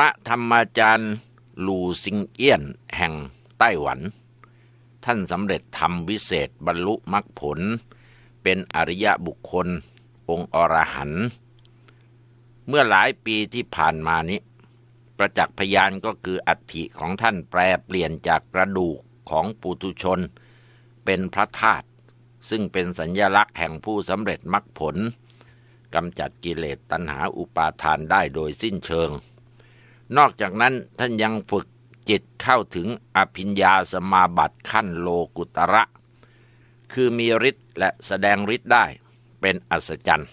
พระธรรมจารย์หลูซิงเอี้ยนแห่งไต้หวัน ท่านสำเร็จทำวิเศษบรรลุมรรคผล เป็นอริยบุคคล องค์อรหันต์เมื่อหลายปีที่ผ่านมานี้ ประจักษ์พยานก็คืออัฐิของท่านแปลเปลี่ยนจากกระดูกของปุถุชน เป็นพระธาตุซึ่งเป็นสัญญลักษณ์แห่งผู้สำเร็จมรรคผลกำจัดกิเลสตัณหาอุปาทานได้โดยสิ้นเชิง นอกจากนั้นท่านยังฝึกจิตเข้าถึงอภิญญาสมาบัติขั้นโลกุตระ คือมีฤทธิ์และแสดงฤทธิ์ได้เป็นอัศจรรย์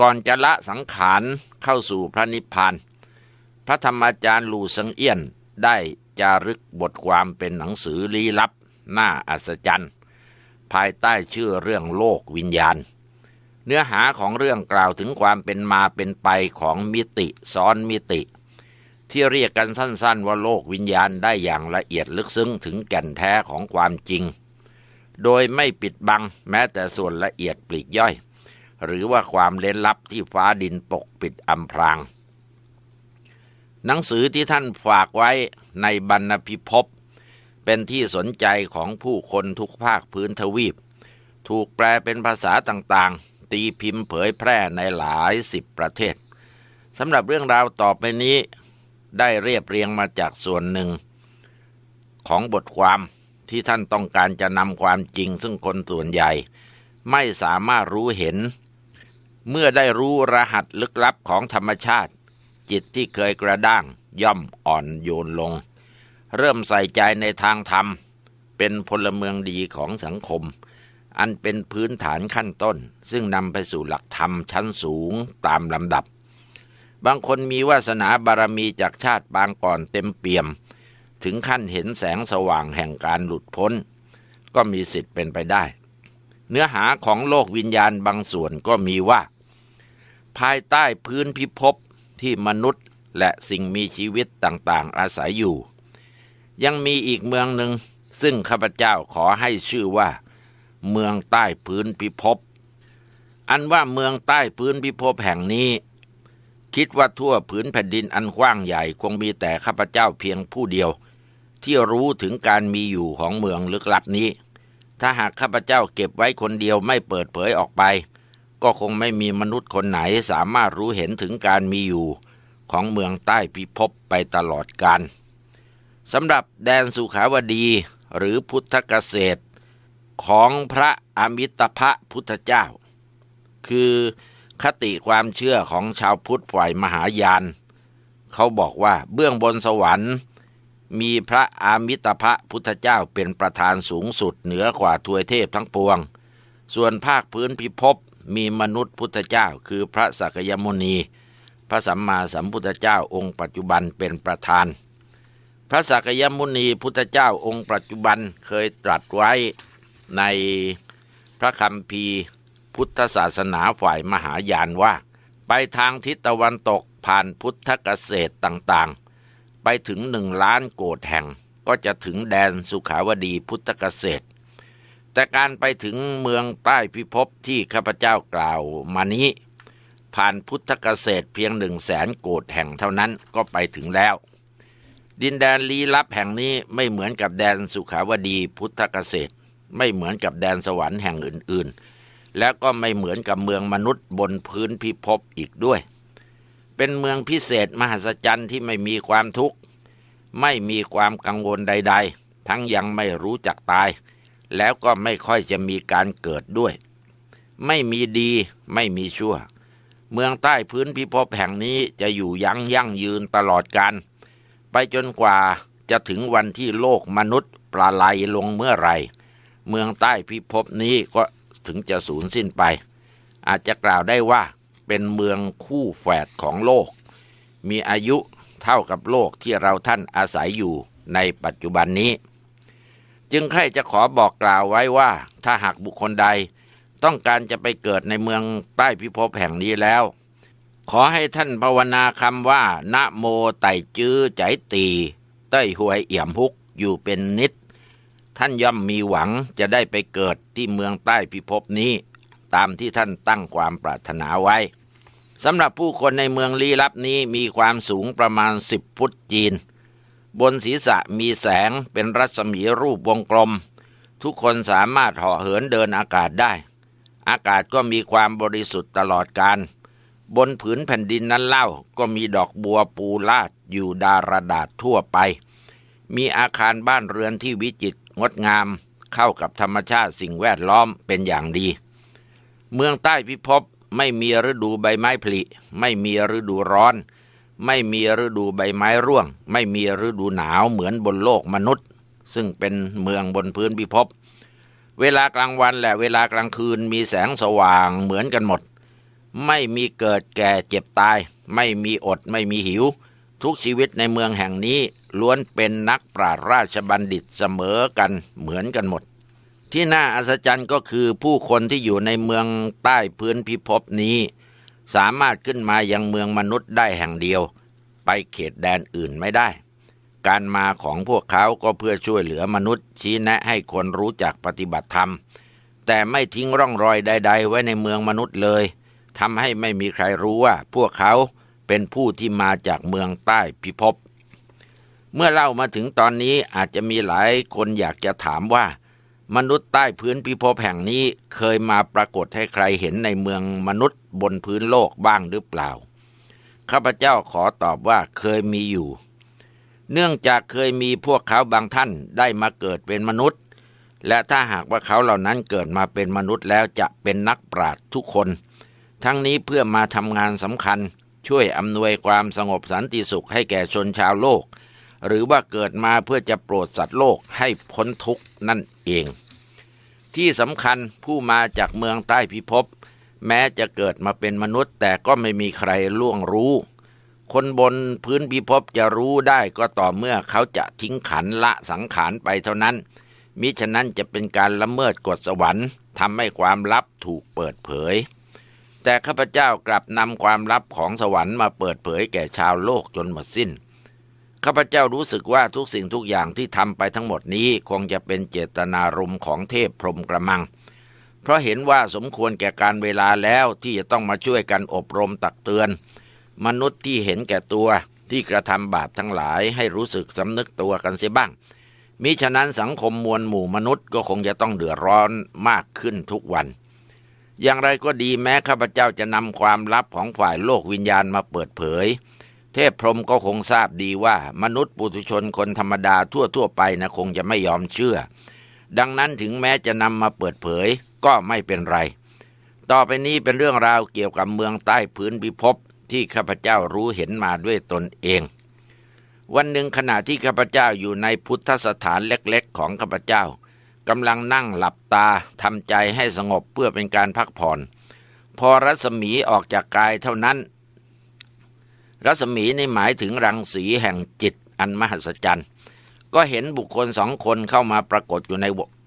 ก่อนจะละสังขารเข้าสู่พระนิพพาน พระธรรมอาจารย์ลูสังเอี้ยนได้จารึกบทความเป็นหนังสือลี้ลับน่าอัศจรรย์ ภายใต้ชื่อเรื่องโลกวิญญาณ เนื้อหาของเรื่องกล่าวถึงความเป็นมาเป็นไปของมิติซ้อนมิติ ที่เรียกกันสั้นๆ ว่าโลกวิญญาณได้อย่างละเอียดลึกซึ้งถึงแก่นแท้ของความจริง โดยไม่ปิดบังแม้แต่ส่วนละเอียดปลีกย่อย หรือว่าความเล้นลับที่ฟ้าดินปกปิดอำพราง หนังสือที่ท่านฝากไว้ในบรรณพิภพเป็นที่สนใจของผู้คนทุกภาคพื้นทวีป ถูกแปลเป็นภาษาต่างๆ ตีพิมพ์เผยแพร่ในหลายสิบประเทศสำหรับเรื่องราวต่อไปนี้ ได้เรียบเรียงมาจากส่วนหนึ่ง ของบทความที่ท่านต้องการจะนำความจริง ซึ่งคนส่วนใหญ่ ไม่สามารถรู้เห็น เมื่อได้รู้รหัสลึกลับของธรรมชาติ จิตที่เคยกระด้างย่อมอ่อนโยนลง เริ่มใส่ใจในทางธรรม เป็นพลเมืองดีของสังคม อันเป็นพื้นฐานขั้นต้น ซึ่งนำไปสู่หลักธรรมชั้นสูงตามลำดับ บางคนมีวาสนาบารมีจากชาติบางก่อนเต็มเปี่ยม ถึงขั้นเห็นแสงสว่างแห่งการหลุดพ้น ก็มีสิทธิ์เป็นไปได้ เนื้อหาของโลกวิญญาณบางส่วนก็มีว่า ภายใต้พื้นพิภพที่มนุษย์และสิ่งมีชีวิตต่างๆ อาศัยอยู่ ยังมีอีกเมืองหนึ่งซึ่งข้าพเจ้าขอให้ชื่อว่า เมืองใต้พื้นพิภพอันว่าเมืองใต้พื้นพิภพแห่งนี้ คิดว่าทั่วผืนแผ่นดินอันกว้างใหญ่คงมีแต่ข้าพเจ้าเพียงผู้เดียว ที่รู้ถึงการมีอยู่ของเมืองลึกลับนี้ ถ้าหากข้าพเจ้าเก็บไว้คนเดียวไม่เปิดเผยออกไป ก็คงไม่มีมนุษย์คนไหนสามารถรู้เห็นถึงการมีอยู่ของเมืองใต้พิภพไปตลอดกาลสำหรับแดนสุขาวดีหรือพุทธเกษตรของพระอมิตภะพุทธเจ้า คือ คติความเชื่อของชาวพุทธฝ่ายมหายาน เขาบอกว่าเบื้องบนสวรรค์ มีพระอามิตภะพุทธเจ้าเป็นประธานสูงสุดเหนือกว่าทวยเทพทั้งปวง ส่วนภาคพื้นพิภพมีมนุษย์พุทธเจ้าคือพระสักยมุนี พระสัมมาสัมพุทธเจ้าองค์ปัจจุบันเป็นประธาน พระสักยมุนีพุทธเจ้าองค์ปัจจุบันเคยตรัสไว้ในพระคัมภีร์ พุทธศาสนาฝ่ายมหายานว่า ไปทางทิศตะวันตกผ่านพุทธเกษตรต่างๆ ไปถึงหนึ่งล้านโกดแห่งก็จะถึงแดนสุขาวดีพุทธเกษตร แต่การไปถึงเมืองใต้พิภพที่ข้าพเจ้ากล่าวมานี้ ผ่านพุทธเกษตรเพียงหนึ่งแสนโกดแห่งเท่านั้นก็ไปถึงแล้ว ดินแดนลี้ลับแห่งนี้ไม่เหมือนกับแดนสุขาวดีพุทธเกษตร ไม่เหมือนกับแดนสวรรค์แห่งอื่นๆ แล้วก็ไม่เหมือนกับเมืองมนุษย์บนพื้นพิภพอีกด้วย เป็นเมืองพิเศษมหัศจรรย์ที่ไม่มีความทุกข์ ไม่มีความกังวลใด ๆ ทั้งยังไม่รู้จักตาย แล้วก็ไม่ค่อยจะมีการเกิดด้วย ไม่มีดีไม่มีชั่ว เมืองใต้พื้นพิภพแห่งนี้จะอยู่ยั้งยั่งยืนตลอดกาลไปจนกว่าจะถึงวันที่โลกมนุษย์ปลาไหลลงเมื่อไหร่เมืองใต้พิภพนี้ก็ ถึงจะสูญสิ้นไป อาจจะกล่าวได้ว่าเป็นเมืองคู่แฝดของโลก มีอายุเท่ากับโลกที่เราท่านอาศัยอยู่ในปัจจุบันนี้ จึงใครจะขอบอกกล่าวไว้ว่า ถ้าหากบุคคลใดต้องการจะไปเกิดในเมืองใต้พิภพแห่งนี้แล้ว ขอให้ท่านภาวนาคำว่า นะโมไตจื้อใจตี เต้ยหวยเอี่ยมฮุกอยู่เป็นนิด ท่านย่อมมีหวังจะได้ไปเกิดที่เมืองใต้พิภพนี้ ตามที่ท่านตั้งความปรารถนาไว้สำหรับผู้คนในเมืองลี้ลับนี้มีความสูงประมาณสิบฟุตจีน บนศีรษะมีแสงเป็นรัศมีรูปวงกลม ทุกคนสามารถเหาะเหินเดินอากาศได้ อากาศก็มีความบริสุทธิ์ตลอดการบนผืนแผ่นดินนั้นเล่าก็มีดอกบัวปูลาดอยู่ดารดาษทั่วไป มีอาคารบ้านเรือนที่วิจิตร งดงามเข้ากับธรรมชาติสิ่งแวดล้อมเป็นอย่างดี เมืองใต้พิภพไม่มีฤดูใบไม้ผลิ ไม่มีฤดูร้อน ไม่มีฤดูใบไม้ร่วง ไม่มีฤดูหนาวเหมือนบนโลกมนุษย์ ซึ่งเป็นเมืองบนพื้นพิภพเวลากลางวันและเวลากลางคืนมีแสงสว่างเหมือนกันหมด ไม่มีเกิดแก่เจ็บตาย ไม่มีอดไม่มีหิว ทุกชีวิตในเมืองแห่งนี้ ล้วนเป็นนักปราชราชบัณฑิตเสมอกันเหมือนกันหมด ที่น่าอัศจรรย์ก็คือผู้คนที่อยู่ในเมืองใต้พื้นพิภพนี้ สามารถขึ้นมายังเมืองมนุษย์ได้แห่งเดียว ไปเขตแดนอื่นไม่ได้ การมาของพวกเขาก็เพื่อช่วยเหลือมนุษย์ชี้แนะให้คนรู้จักปฏิบัติธรรม แต่ไม่ทิ้งร่องรอยใด ๆ ไว้ในเมืองมนุษย์เลยทำให้ไม่มีใครรู้ว่าพวกเขาเป็นผู้ที่มาจากเมืองใต้พิภพ เมื่อเล่ามาถึงตอนนี้อาจจะมีหลายคนอยากจะถามว่า มนุษย์ใต้พื้นพิภพแห่งนี้เคยมาปรากฏให้ใครเห็นในเมืองมนุษย์บนพื้นโลกบ้างหรือเปล่า ข้าพเจ้าขอตอบว่าเคยมีอยู่ เนื่องจากเคยมีพวกเขาบางท่านได้มาเกิดเป็นมนุษย์ และถ้าหากว่าเขาเหล่านั้นเกิดมาเป็นมนุษย์แล้วจะเป็นนักปราชญ์ทุกคน ทั้งนี้เพื่อมาทำงานสำคัญ ช่วยอำนวยความสงบสันติสุขให้แก่ชนชาวโลก หรือว่าเกิดมาเพื่อจะโปรดสัตว์โลกให้พ้นทุกข์นั่นเอง ที่สำคัญผู้มาจากเมืองใต้พิภพแม้จะเกิดมาเป็นมนุษย์ แต่ก็ไม่มีใครล่วงรู้ คนบนพื้นพิภพจะรู้ได้ก็ต่อเมื่อเขาจะทิ้งขันละสังขารไปเท่านั้น มิฉะนั้นจะเป็นการละเมิดกฎสวรรค์ทำให้ความลับถูกเปิดเผย แต่ข้าพเจ้ากลับนำความลับของสวรรค์มาเปิดเผยแก่ชาวโลกจนหมดสิ้น ข้าพเจ้ารู้สึกว่าทุกสิ่งทุกอย่างที่ทำไปทั้งหมดนี้คงจะเป็นเจตนารมณ์ของเทพพรหมกระมัง เพราะเห็นว่าสมควรแก่การเวลาแล้วที่จะต้องมาช่วยกันอบรมตักเตือน มนุษย์ที่เห็นแก่ตัวที่กระทำบาปทั้งหลายให้รู้สึกสำนึกตัวกันเสียบ้าง มิฉะนั้นสังคมมวลหมู่มนุษย์ก็คงจะต้องเดือดร้อนมากขึ้นทุกวัน อย่างไรก็ดีแม้ข้าพเจ้าจะนำความลับของฝ่ายโลกวิญญาณมาเปิดเผย เทพพรหมก็คงทราบดีว่า มนุษย์ปุถุชนคนธรรมดาทั่วๆไปนะคงจะไม่ยอมเชื่อ ดังนั้นถึงแม้จะนำมาเปิดเผยก็ไม่เป็นไร ต่อไปนี้เป็นเรื่องราวเกี่ยวกับเมืองใต้พื้นพิภพที่ข้าพเจ้ารู้เห็นมาด้วยตนเอง วันหนึ่งขณะที่ข้าพเจ้าอยู่ในพุทธสถานเล็กๆ ของข้าพเจ้ากำลังนั่งหลับตาทำใจให้สงบเพื่อเป็นการพักผ่อน พอรัศมีออกจากกายเท่านั้น รัศมีนี่หมายถึงรังสีแห่งจิตอันมหัศจรรย์ ก็เห็นบุคคลสองคนเข้ามาปรากฏอยู่ใน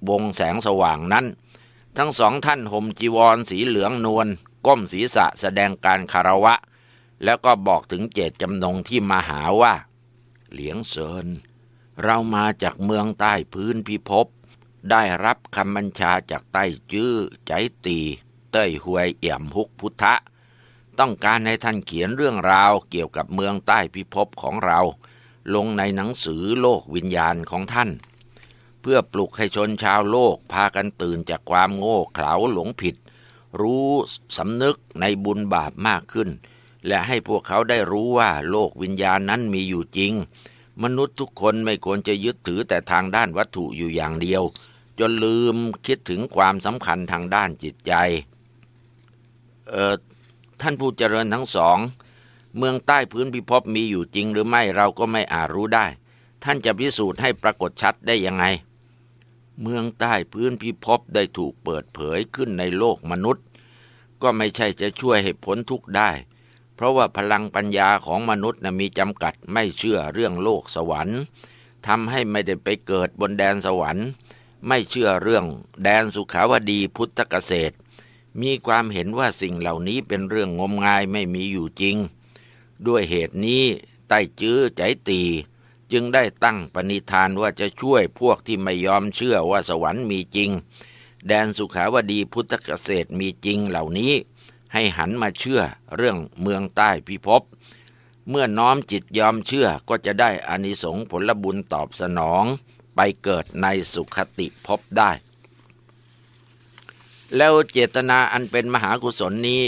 วงแสงสว่างนั้น ทั้งสองท่านห่มจีวรสีเหลืองนวลก้มศีรษะแสดงการคารวะ แล้วก็บอกถึงเจตจำนงที่มาหาว่า เหลียงเซินเรามาจากเมืองใต้พื้นพิภพได้รับคำบัญชาจากใต้จื้อใจตี เต้ยหวยเอี่ยมฮุกพุทธะ ต้องการให้ท่านเขียนเรื่องราวเกี่ยวกับเมืองใต้พิภพของเรา ลงในหนังสือโลกวิญญาณของท่าน เพื่อปลุกให้ชนชาวโลกพากันตื่นจากความโง่เขลาหลงผิด รู้สำนึกในบุญบาปมากขึ้น และให้พวกเขาได้รู้ว่าโลกวิญญาณนั้นมีอยู่จริง มนุษย์ทุกคนไม่ควรจะยึดถือแต่ทางด้านวัตถุอยู่อย่างเดียว จนลืมคิดถึงความสำคัญทางด้านจิตใจ เอ่อ ท่านผู้เจริญทั้งสอง เมืองใต้พื้นพิภพมีอยู่จริงหรือไม่เราก็ไม่อาจรู้ได้ ท่านจะพิสูจน์ให้ปรากฏชัดได้ยังไง เมืองใต้พื้นพิภพได้ถูกเปิดเผยขึ้นในโลกมนุษย์ ก็ไม่ใช่จะช่วยให้พ้นทุกข์ได้ เพราะว่าพลังปัญญาของมนุษย์นะมีจำกัดไม่เชื่อเรื่องโลกสวรรค์ทำให้ไม่ได้ไปเกิดบนแดนสวรรค์ ไม่เชื่อเรื่องแดนสุขาวดีพุทธเกษตร มีความเห็นว่าสิ่งเหล่านี้เป็นเรื่องงมงายไม่มีอยู่จริง ด้วยเหตุนี้ใต้จื้อใจตี จึงได้ตั้งปณิธานว่าจะช่วยพวกที่ไม่ยอมเชื่อว่าสวรรค์มีจริง แดนสุขาวดีพุทธเกษตรมีจริงเหล่านี้ ให้หันมาเชื่อเรื่องเมืองใต้พิภพเมื่อน้อมจิตยอมเชื่อก็จะได้อานิสงส์ผลบุญตอบสนอง ไปเกิดในสุขติภพได้ แล้วเจตนาอันเป็นมหากุศลนี้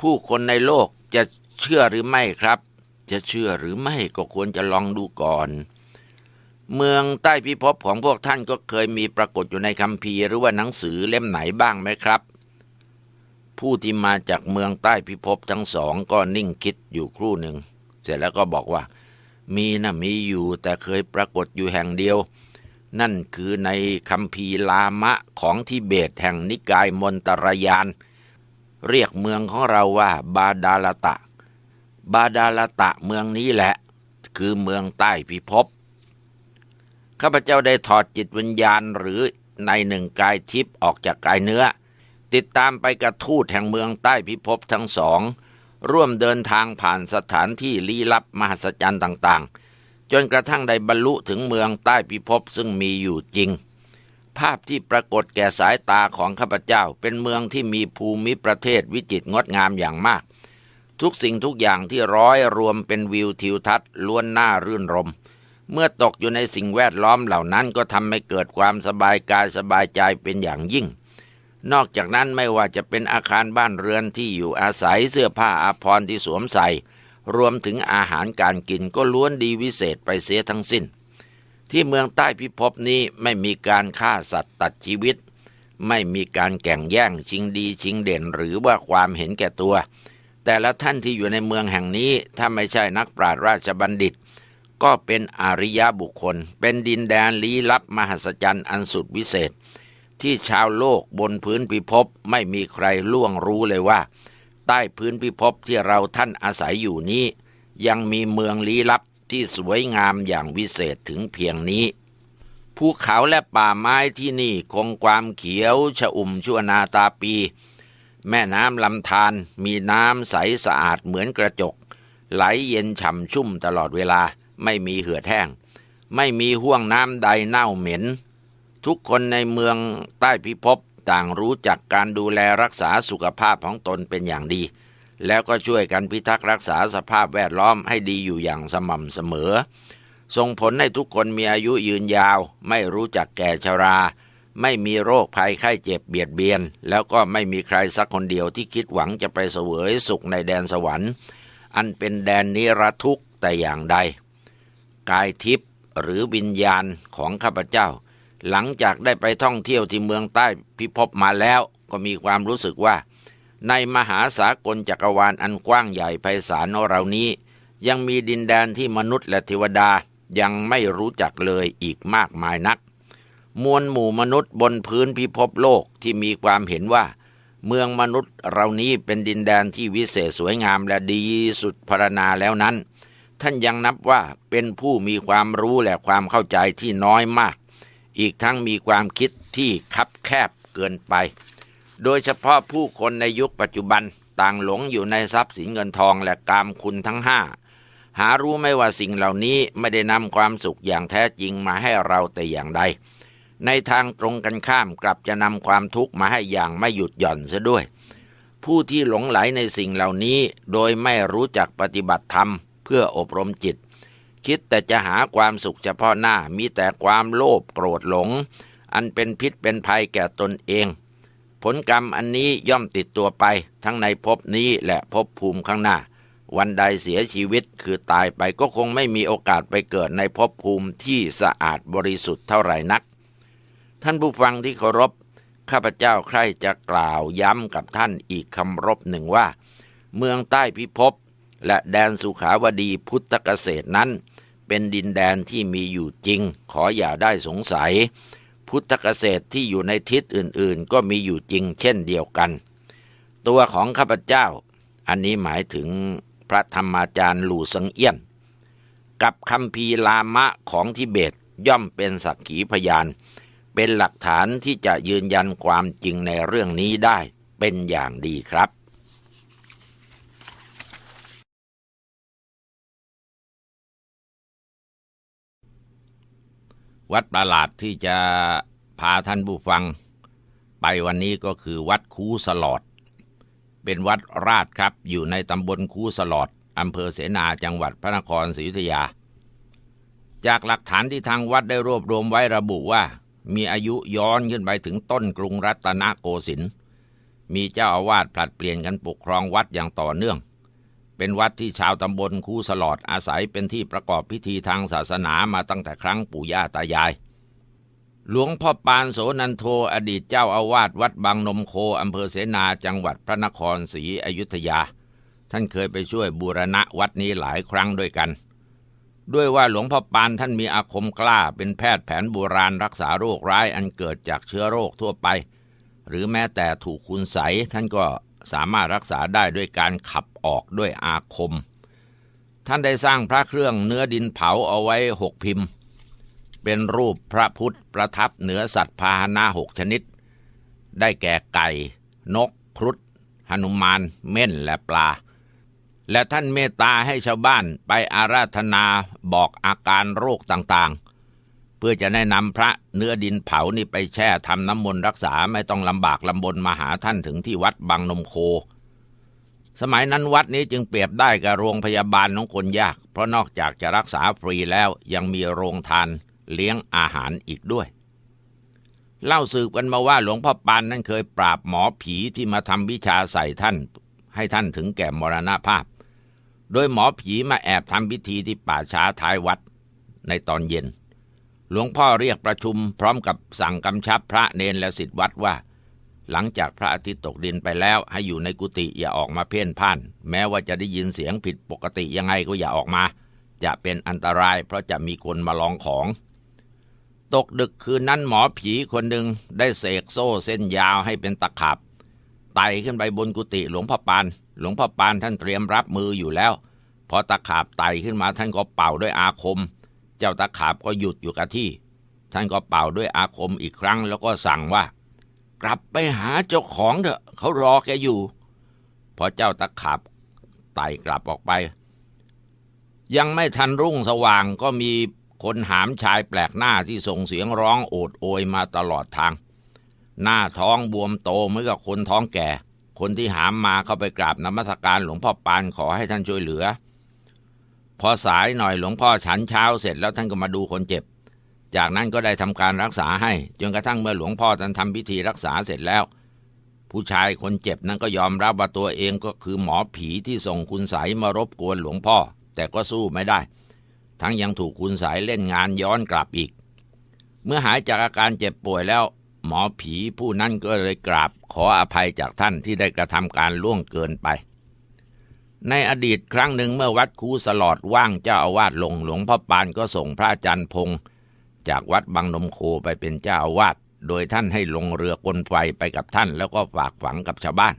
ผู้คนในโลกจะเชื่อหรือไม่ครับ จะเชื่อหรือไม่ก็ควรจะลองดูก่อน เมืองใต้พิภพของพวกท่านก็เคยมีปรากฏอยู่ในคัมภีร์หรือว่าหนังสือเล่มไหนบ้างไหมครับ ผู้ที่มาจากเมืองใต้พิภพทั้งสองก็นิ่งคิดอยู่ครู่หนึ่ง เสร็จแล้วก็บอกว่า มีนะมีอยู่แต่เคยปรากฏอยู่แห่งเดียว นั่นคือในคัมภีร์ลามะของทิเบตแห่งนิกายมนตรยาน เรียกเมืองของเราว่าบาดาลตะ บาดาลตะเมืองนี้แหละ คือเมืองใต้พิภพข้าพเจ้าได้ถอดจิตวิญญาณหรือในหนึ่งกายทิพย์ออกจากกายเนื้อ ติดตามไปกระทูตแห่งเมืองใต้พิภพทั้งสอง ร่วมเดินทางผ่านสถานที่ลี้ลับมหัศจรรย์ต่างๆ จนกระทั่งได้บรรลุถึงเมืองใต้พิภพซึ่งมีอยู่จริง ภาพที่ปรากฏแก่สายตาของข้าพเจ้า เป็นเมืองที่มีภูมิประเทศวิจิตรงดงามอย่างมาก ทุกสิ่งทุกอย่างที่ร้อยรวมเป็นวิวทิวทัศน์ล้วนน่ารื่นรม เมื่อตกอยู่ในสิ่งแวดล้อมเหล่านั้นก็ทำให้เกิดความสบายกายสบายใจเป็นอย่างยิ่งนอกจากนั้นไม่ว่าจะเป็นอาคารบ้านเรือนที่อยู่อาศัยเสื้อผ้าอาภรณ์ที่สวมใส่ รวมถึงอาหารการกินก็ล้วนดีวิเศษไปเสียทั้งสิ้น ที่เมืองใต้พิภพนี้ไม่มีการฆ่าสัตว์ตัดชีวิต ไม่มีการแข่งแย่งชิงดีชิงเด่นหรือว่าความเห็นแก่ตัว แต่ละท่านที่อยู่ในเมืองแห่งนี้ถ้าไม่ใช่นักปราชญ์ราชบัณฑิต ก็เป็นอริยบุคคล เป็นดินแดนลี้ลับมหัศจรรย์อันสุดวิเศษ ที่ชาวโลกบนพื้นพิภพไม่มีใครล่วงรู้เลยว่า ใต้พื้นพิภพที่เราท่านอาศัยอยู่นี้ ยังมีเมืองลี้ลับที่สวยงามอย่างวิเศษถึงเพียงนี้ ภูเขาและป่าไม้ที่นี่คงความเขียวชอุ่มชั่วนาตาปี แม่น้ำลำธารมีน้ำใสสะอาดเหมือนกระจก ไหลเย็นฉ่ำชุ่มตลอดเวลาไม่มีเหือดแห้ง ไม่มีห่วงน้ำใดเน่าเหม็น ทุกคนในเมืองใต้พิภพ ต่างรู้จักการดูแลรักษาสุขภาพของตนเป็นอย่างดี แล้วก็ช่วยกันพิทักษ์รักษาสภาพแวดล้อมให้ดีอยู่อย่างสม่ำเสมอ ส่งผลให้ทุกคนมีอายุยืนยาว ไม่รู้จักแก่ชรา ไม่มีโรคภัยไข้เจ็บเบียดเบียน แล้วก็ไม่มีใครสักคนเดียวที่คิดหวังจะไปเสวยสุขในแดนสวรรค์ อันเป็นแดนนิรทุกข์แต่อย่างใด กายทิพย์หรือวิญญาณของข้าพเจ้า หลังจากได้ไปท่องเที่ยวที่เมืองใต้พิภพมาแล้วก็มีความรู้สึกว่า ในมหาสากลจักรวาลอันกว้างใหญ่ไพศาลของเรานี้ ยังมีดินแดนที่มนุษย์และเทวดายังไม่รู้จักเลยอีกมากมายนัก มวลหมู่มนุษย์บนพื้นพิภพโลกที่มีความเห็นว่า เมืองมนุษย์เรานี้เป็นดินแดนที่วิเศษสวยงามและดีสุดพรรณนาแล้วนั้น ท่านยังนับว่าเป็นผู้มีความรู้และความเข้าใจที่น้อยมาก อีกทั้งมีความคิดที่คับแคบเกินไป โดยเฉพาะผู้คนในยุคปัจจุบันต่างหลงอยู่ในทรัพย์สินเงินทองและกามคุณทั้งห้าหารู้ไม่ว่าสิ่งเหล่านี้ไม่ได้นำความสุขอย่างแท้จริงมาให้เราแต่อย่างใด ในทางตรงกันข้ามกลับจะนำความทุกข์มาให้อย่างไม่หยุดหย่อนเสียด้วย ผู้ที่หลงไหลในสิ่งเหล่านี้โดยไม่รู้จักปฏิบัติธรรม เพื่ออบรมจิต คิดแต่จะหาความสุขเฉพาะหน้ามีแต่ความโลภโกรธหลง อันเป็นพิษเป็นภัยแก่ตนเอง ผลกรรมอันนี้ย่อมติดตัวไป ทั้งในภพนี้และภพภูมิข้างหน้า วันใดเสียชีวิตคือตายไปก็คงไม่มีโอกาสไปเกิดในภพภูมิที่สะอาดบริสุทธิ์เท่าไหร่นัก ท่านผู้ฟังที่เคารพข้าพเจ้าใคร่จะกล่าวย้ำกับท่านอีกคำรบหนึ่งว่า เมืองใต้พิภพและแดนสุขาวดีพุทธเกษตรนั้น เป็นดินแดนที่มีอยู่จริง ขออย่าได้สงสัย พุทธเกษตรที่อยู่ในทิศอื่นๆ ก็มีอยู่จริงเช่นเดียวกัน ตัวของข้าพเจ้า อันนี้หมายถึงพระธรรมาจารย์หลู่สังเอี้ยน กับคำพีร์ลามะของทิเบตย่อมเป็นสักขีพยาน เป็นหลักฐานที่จะยืนยันความจริงในเรื่องนี้ได้เป็นอย่างดีครับ วัดประหลาดที่จะพาท่านผู้ฟัง ไปวันนี้ก็คือวัดคูสลอด เป็นวัดราชครับอยู่ในตำบลคูสลอดอำเภอเสนาจังหวัดพระนครศรีอยุธยา จากหลักฐานที่ทางวัดได้รวบรวมไว้ระบุว่า มีอายุย้อนขึ้นไปถึงต้นกรุงรัตนโกสินทร์มีเจ้าอาวาสผลัดเปลี่ยนกันปกครองวัดอย่างต่อเนื่อง เป็นวัดที่ชาวตำบลคูสลอดอาศัยเป็นที่ประกอบพิธีทางศาสนามาตั้งแต่ครั้งปู่ย่าตายาย หลวงพ่อปานโสนันโทอดีตเจ้าอาวาสวัดบางนมโคอำเภอเสนาจังหวัดพระนครศรีอยุธยา ท่านเคยไปช่วยบูรณะวัดนี้หลายครั้งด้วยกัน ด้วยว่าหลวงพ่อปานท่านมีอาคมกล้าเป็นแพทย์แผนโบราณรักษาโรคร้ายอันเกิดจากเชื้อโรคทั่วไป หรือแม้แต่ถูกคุณใสท่านก็สามารถรักษาได้ด้วยการขับ ออกด้วยอาคม ท่านได้สร้างพระเครื่องเนื้อดินเผาเอาไว้หกพิมพ์ เป็นรูปพระพุทธประทับเหนือสัตว์พาหนะหกชนิด ได้แก่ไก่ นก ครุฑหนุมาน เม่นและปลา และท่านเมตตาให้ชาวบ้านไปอาราธนาบอกอาการโรคต่างๆ เพื่อจะได้นำพระเนื้อดินเผานี่ไปแช่ทำน้ำมนต์รักษาไม่ต้องลำบากลำบนมาหาท่านถึงที่วัดบางนมโค สมัยนั้นวัดนี้จึงเปรียบได้กับโรงพยาบาลของคนยาก เพราะนอกจากจะรักษาฟรีแล้วยังมีโรงทานเลี้ยงอาหารอีกด้วย เล่าสืบกันมาว่าหลวงพ่อปานนั้นเคยปราบหมอผีที่มาทำวิชาใส่ท่าน ให้ท่านถึงแก่มรณภาพ โดยหมอผีมาแอบทำพิธีที่ป่าช้าท้ายวัดในตอนเย็น หลวงพ่อเรียกประชุมพร้อมกับสั่งกำชับพระเนนและสิทธิวัดว่า หลังจากพระอาทิตย์ตกดินไปแล้ว ให้อยู่ในกุฏิอย่าออกมาเพ่นพ่าน แม้ว่าจะได้ยินเสียงผิดปกติยังไงก็อย่าออกมา จะเป็นอันตรายเพราะจะมีคนมาลองของ ตกดึกคืนนั้นหมอผีคนหนึ่งได้เสกโซ่เส้นยาวให้เป็นตะขาบไต่ขึ้นไปบนกุฏิหลวงพ่อปาน หลวงพ่อปานท่านเตรียมรับมืออยู่แล้ว พอตะขาบไต่ขึ้นมาท่านก็เป่าด้วยอาคม เจ้าตะขาบก็หยุดอยู่กับที่ ท่านก็เป่าด้วยอาคมอีกครั้งแล้วก็สั่งว่า กลับไปหาเจ้าของเถอะ เขารอแกอยู่ พอเจ้าตะขาบไต่กลับออกไป ยังไม่ทันรุ่งสว่างก็มีคนหามชายแปลกหน้าที่ส่งเสียงร้องโอดโอยมาตลอดทาง หน้าท้องบวมโตเหมือนกับคนท้องแก่ คนที่หามมาเข้าไปกราบนมัสการหลวงพ่อปานขอให้ท่านช่วยเหลือ พอสายหน่อยหลวงพ่อฉันเช้าเสร็จแล้วท่านก็มาดูคนเจ็บ จากนั้นก็ได้ทำการรักษาให้ จนกระทั่งเมื่อหลวงพ่อท่านทำพิธีรักษาเสร็จแล้ว ผู้ชายคนเจ็บนั้นก็ยอมรับว่าตัวเองก็คือหมอผีที่ส่งคุณใสยมารบกวนหลวงพ่อ แต่ก็สู้ไม่ได้ ทั้งยังถูกคุณสายเล่นงานย้อนกลับอีก เมื่อหายจากอาการเจ็บป่วยแล้ว หมอผีผู้นั้นก็เลยกราบขออภัยจากท่านที่ได้กระทำการล่วงเกินไปในอดีตครั้งหนึ่งเมื่อวัดคูสลอดว่างเจ้าอาวาสลงหลวงพ่อปานก็ส่งพระอาจารย์พงศ์ จากวัดบางนมโคไปเป็นเจ้าอาวาสโดยท่านให้ลงเรือกลไฟไปกับท่าน แล้วก็ฝากฝังกับชาวบ้าน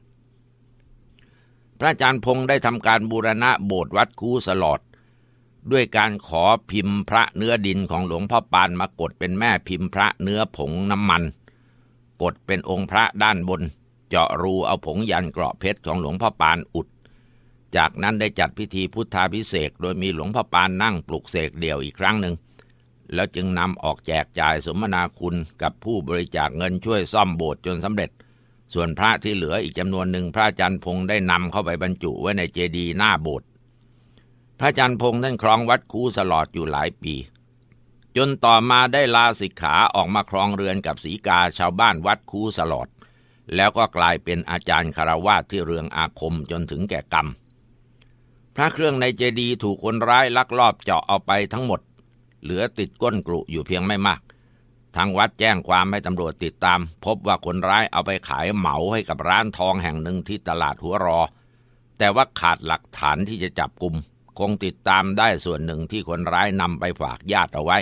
พระอาจารย์พงศ์ได้ทำการบูรณะโบสถ์วัดคูสลอด ด้วยการขอพิมพ์พระเนื้อดินของหลวงพ่อปานมากดเป็นแม่พิมพ์พระเนื้อผงน้ำมัน กดเป็นองค์พระด้านบน เจาะรูเอาผงยันเกราะเพชรของหลวงพ่อปานอุด จากนั้นได้จัดพิธีพุทธาพิเศษโดยมีหลวงพ่อปานนั่งปลุกเสกเดี่ยวอีกครั้งหนึ่ง แล้วจึงนำออกแจกจ่ายสมนาคุณกับผู้บริจาคเงินช่วยซ่อมโบสถ์จนสำเร็จ ส่วนพระที่เหลืออีกจำนวนหนึ่งพระอาจารย์พงศ์ได้นำเข้าไปบรรจุไว้ในเจดีย์หน้าโบสถ์พระอาจารย์พงศ์ท่านครองวัดคูสลอดอยู่หลายปี จนต่อมาได้ลาสิกขาออกมาครองเรือนกับสีกาชาวบ้านวัดคูสลอด แล้วก็กลายเป็นอาจารย์คารวาสที่เรืองอาคมจนถึงแก่กรรมพระเครื่องในเจดีย์ถูกคนร้ายลักลอบเจาะเอาไปทั้งหมด เหลือติดก้นกรุอยู่เพียงไม่มาก ทางวัดแจ้งความให้ตำรวจติดตาม พบว่าคนร้ายเอาไปขายเหมาให้กับร้านทองแห่งหนึ่งที่ตลาดหัวรอ แต่ว่าขาดหลักฐานที่จะจับกลุ่มคงติดตามได้ส่วนหนึ่งที่คนร้ายนำไปฝากญาติเอาไว้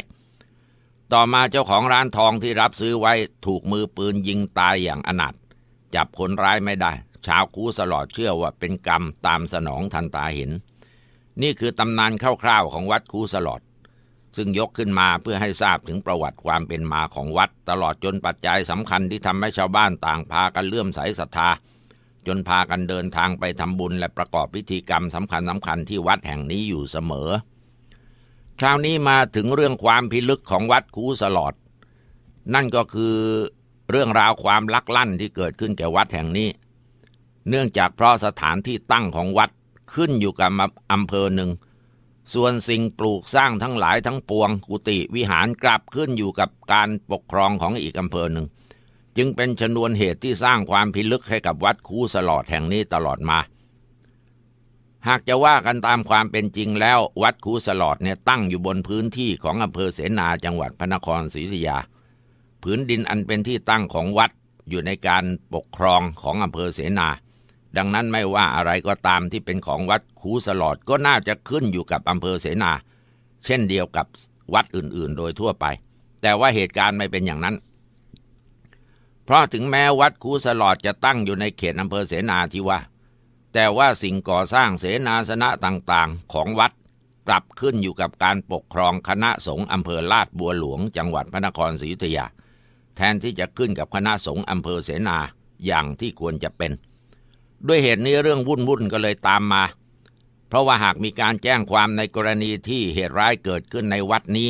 ต่อมาเจ้าของร้านทองที่รับซื้อไว้ถูกมือปืนยิงตายอย่างอนาถจับคนร้ายไม่ได้ ชาวคูสลอดเชื่อว่าเป็นกรรมตามสนองทันตาเห็น นี่คือตำนานคร่าวๆของวัดคูสลอด ซึ่งยกขึ้นมาเพื่อให้ทราบถึงประวัติความเป็นมาของวัด ตลอดจนปัจจัยสำคัญที่ทำให้ชาวบ้านต่างพากันเลื่อมใสศรัทธา จนพากันเดินทางไปทำบุญและประกอบพิธีกรรมสำคัญสำคัญที่วัดแห่งนี้อยู่เสมอ คราวนี้มาถึงเรื่องความพิลึกของวัดคูสลอด นั่นก็คือเรื่องราวความลักลั่นที่เกิดขึ้นแก่วัดแห่งนี้ เนื่องจากเพราะสถานที่ตั้งของวัดขึ้นอยู่กับอำเภอหนึ่ง ส่วนสิ่งปลูกสร้างทั้งหลายทั้งปวงกุฏิวิหารกลับขึ้นอยู่กับการปกครองของอีกอำเภอหนึ่ง จึงเป็นชนวนเหตุที่สร้างความพิลึกให้กับวัดคูสลอดแห่งนี้ตลอดมา หากจะว่ากันตามความเป็นจริงแล้ว วัดคูสลอดเนี่ยตั้งอยู่บนพื้นที่ของอำเภอเสนาจังหวัดพระนครศรีอยุธยาผืนดินอันเป็นที่ตั้งของวัดอยู่ในการปกครองของอำเภอเสนา ดังนั้นไม่ว่าอะไรก็ตามที่เป็นของวัดคูสลอดก็น่าจะขึ้นอยู่กับอำเภอเสนา เช่นเดียวกับวัดอื่นๆ โดยทั่วไป แต่ว่าเหตุการณ์ไม่เป็นอย่างนั้น เพราะถึงแม้วัดคูสลอดจะตั้งอยู่ในเขตอำเภอเสนาที่ว่า แต่ว่าสิ่งก่อสร้างเสนาสนะต่างๆ ของวัดกลับขึ้นอยู่กับการปกครองคณะสงฆ์อำเภอลาดบัวหลวง จังหวัดพระนครศรีอยุธยา แทนที่จะขึ้นกับคณะสงฆ์อำเภอเสนาอย่างที่ควรจะเป็น ด้วยเหตุนี้เรื่องวุ่นวุ่นก็เลยตามมา เพราะว่าหากมีการแจ้งความในกรณีที่เหตุร้ายเกิดขึ้นในวัดนี้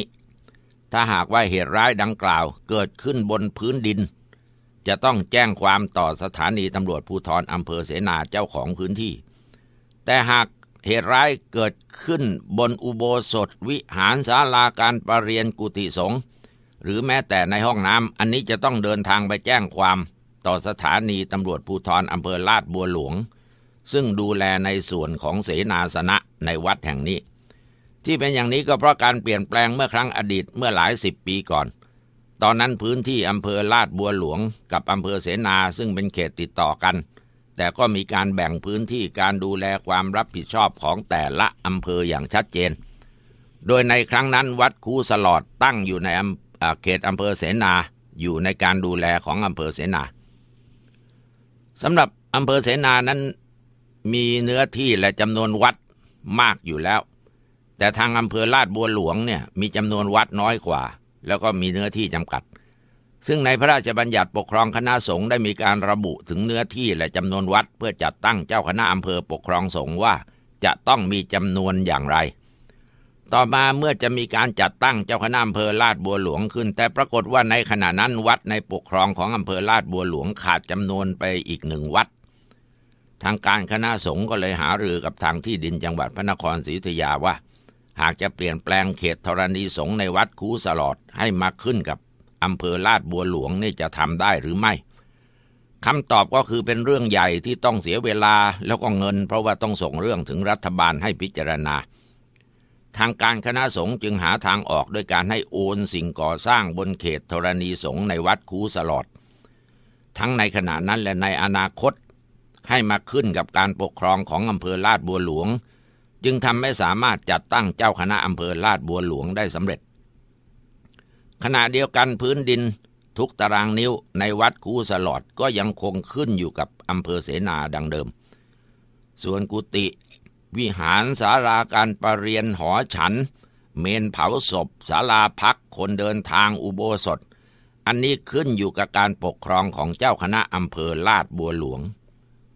ถ้าหากว่าเหตุร้ายดังกล่าวเกิดขึ้นบนพื้นดิน จะต้องแจ้งความต่อสถานีตำรวจภูธรอำเภอเสนาเจ้าของพื้นที่ แต่หากเหตุร้ายเกิดขึ้นบนอุโบสถวิหารศาลาการประเรียนกุฏิสงฆ์หรือแม้แต่ในห้องน้ำอันนี้จะต้องเดินทางไปแจ้งความ ต่อสถานีตำรวจภูธรอำเภอลาดบัวหลวง ซึ่งดูแลในส่วนของเสนาสนะในวัดแห่งนี้ ที่เป็นอย่างนี้ก็เพราะการเปลี่ยนแปลงเมื่อครั้งอดีตเมื่อหลายสิบปีก่อน ตอนนั้นพื้นที่อำเภอลาดบัวหลวง กับอำเภอเสนาซึ่งเป็นเขตติดต่อกัน แต่ก็มีการแบ่งพื้นที่การดูแลความรับผิดชอบของแต่ละอำเภออย่างชัดเจน โดยในครั้งนั้นวัดคูสลอดตั้งอยู่ในเขตอำเภอเสนาอยู่ในการดูแลของอำเภอเสนา สำหรับอำเภอเสนานั้น มีเนื้อที่และจำนวนวัดมากอยู่แล้ว แต่ทางอำเภอลาดบัวหลวงเนี่ยมีจำนวนวัดน้อยกว่า แล้วก็มีเนื้อที่จำกัด ซึ่งในพระราชบัญญัติปกครองคณะสงฆ์ได้มีการระบุถึงเนื้อที่และจำนวนวัด เพื่อจัดตั้งเจ้าคณะอำเภอปกครองสงฆ์ว่าจะต้องมีจำนวนอย่างไร ต่อมาเมื่อจะมีการจัดตั้งเจ้าคณะอำเภอลาดบัวหลวงขึ้น แต่ปรากฏว่าในขณะนั้นวัดในปกครองของอำเภอลาดบัวหลวงขาดจำนวนไปอีกหนึ่งวัด ทางการคณะสงฆ์ก็เลยหารือกับทางที่ดินจังหวัดพระนครศรีอยุธยาว่า หากจะเปลี่ยนแปลงเขตธรณีสงฆ์ในวัดคูสลอดให้มาขึ้นกับอำเภอลาดบัวหลวงนี่จะทำได้หรือไม่คำตอบก็คือเป็นเรื่องใหญ่ที่ต้องเสียเวลาแล้วก็เงิน เพราะว่าต้องส่งเรื่องถึงรัฐบาลให้พิจารณา ทางการคณะสงฆ์จึงหาทางออกด้วยการให้โอนสิ่งก่อสร้างบนเขตธรณีสงฆ์ในวัดคูสลอด ทั้งในขณะนั้นและในอนาคตให้มาขึ้นกับการปกครองของอำเภอลาดบัวหลวง จึงทำให้สามารถจัดตั้งเจ้าคณะอำเภอลาดบัวหลวงได้สำเร็จ ขณะเดียวกันพื้นดินทุกตารางนิ้วในวัดคูสลอดก็ยังคงขึ้นอยู่กับอำเภอเสนาดังเดิม ส่วนกุฏิ วิหารศาลาการประเรียนหอฉัน เมนเผาศพศาลาพักคนเดินทางอุโบสถ อันนี้ขึ้นอยู่กับการปกครองของเจ้าคณะอำเภอลาดบัวหลวง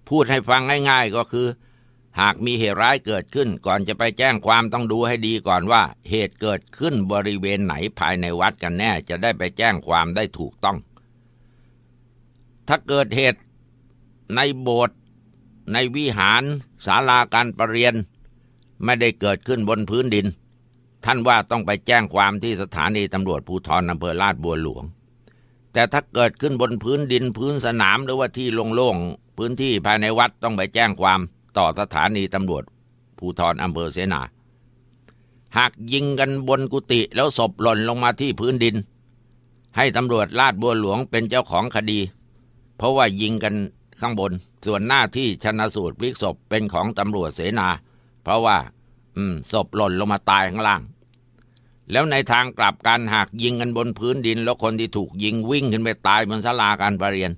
พูดให้ฟังง่ายๆก็คือ หากมีเหตุร้ายเกิดขึ้นก่อนจะไปแจ้งความต้องดูให้ดีก่อนว่า เหตุเกิดขึ้นบริเวณไหนภายในวัดกันแน่จะได้ไปแจ้งความได้ถูกต้อง ถ้าเกิดเหตุในโบสถ์ ในวิหารศาลาการประเรียน ไม่ได้เกิดขึ้นบนพื้นดิน ท่านว่าต้องไปแจ้งความที่สถานีตำรวจภูธรอำเภอลาดบัวหลวง แต่ถ้าเกิดขึ้นบนพื้นดินพื้นสนามหรือว่าที่โล่งๆพื้นที่ภายในวัดต้องไปแจ้งความต่อสถานีตำรวจภูธรอำเภอเสนา หากยิงกันบนกุฏิแล้วศพหล่นลงมาที่พื้นดิน ให้ตำรวจลาดบัวหลวงเป็นเจ้าของคดี เพราะว่ายิงกันข้างบน ส่วนหน้าที่ชนะสูตรพลิกศพเป็นของตำรวจเสนา เพราะว่า อืมศพหล่นลงมาตายข้างล่าง แล้วในทางกลับกันหากยิงกันบนพื้นดิน แล้วคนที่ถูกยิงวิ่งขึ้นไปตายบนศาลาการประเรียน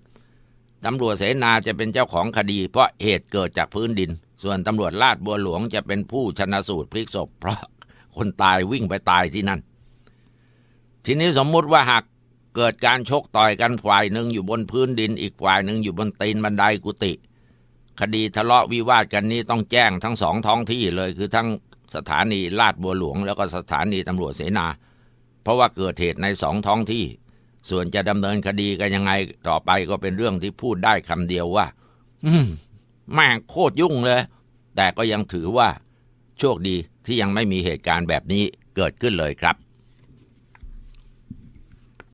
ตำรวจเสนาจะเป็นเจ้าของคดี เพราะเหตุเกิดจากพื้นดิน ส่วนตำรวจลาดบัวหลวงจะเป็นผู้ชนะสูตรพลิกศพ เพราะคนตายวิ่งไปตายที่นั่น ทีนี้สมมุติว่าหาก เกิดการชกต่อยกันฝ่ายหนึ่งอยู่บนพื้นดินอีกฝ่ายหนึ่งอยู่บนตีนบันไดกุฏิคดีทะเลาะวิวาทกันนี้ต้องแจ้งทั้งสองท้องที่เลยคือทั้งสถานีลาดบัวหลวง แล้วก็สถานีตำรวจเสนา เพราะว่าเกิดเหตุในสองท้องที่ ส่วนจะดำเนินคดีกันยังไงต่อไปก็เป็นเรื่องที่พูดได้คำเดียวว่า อืมแม่งโคตรยุ่งเลย แต่ก็ยังถือว่า โชคดีที่ยังไม่มีเหตุการณ์แบบนี้เกิดขึ้นเลยครับ